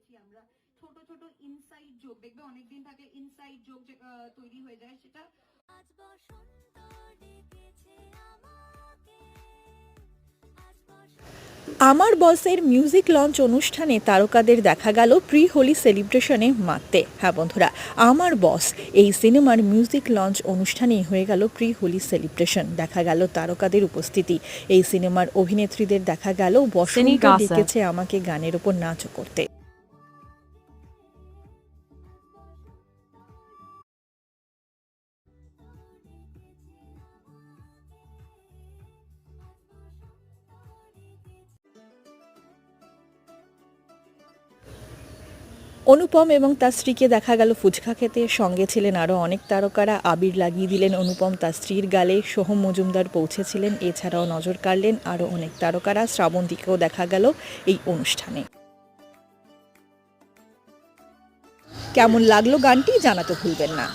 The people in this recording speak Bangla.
পেয়েছি আমরা। ছোট ছোট ইনসাইড জোক দেখবে অনেকদিন থাকলে ইনসাইড জোক তৈরি হয়ে যায় সেটা। আজ বসন্ত ডেকেছে আমার বসের মিউজিক লঞ্চ অনুষ্ঠানে তারকাদের দেখা গেল প্রি হোলি সেলিব্রেশনে মাততে হ্যাঁ বন্ধুরা আমার বস এই সিনেমার মিউজিক লঞ্চ অনুষ্ঠানেই হয়ে গেল প্রি হোলি সেলিব্রেশন দেখা গেল তারকাদের উপস্থিতি। এই সিনেমার অভিনেত্রীদের দেখা গেল বসন্ত. ডেকেছে আমাকে গানের ওপর নাচও করতে। অনুপম এবং তার স্ত্রীকে দেখা গেল ফুচকা খেতে। সঙ্গে ছিলেন আরও অনেক তারকারা। আবির লাগিয়ে দিলেন অনুপম তার স্ত্রীর গালে। সোহম মজুমদার পৌঁছেছিলেন। এছাড়াও নজর কাড়লেন আরও অনেক তারকারা। শ্রাবন্তীকেও দেখা গেল এই অনুষ্ঠানে। কেমন লাগল গানটি জানাতে ভুলবেন না।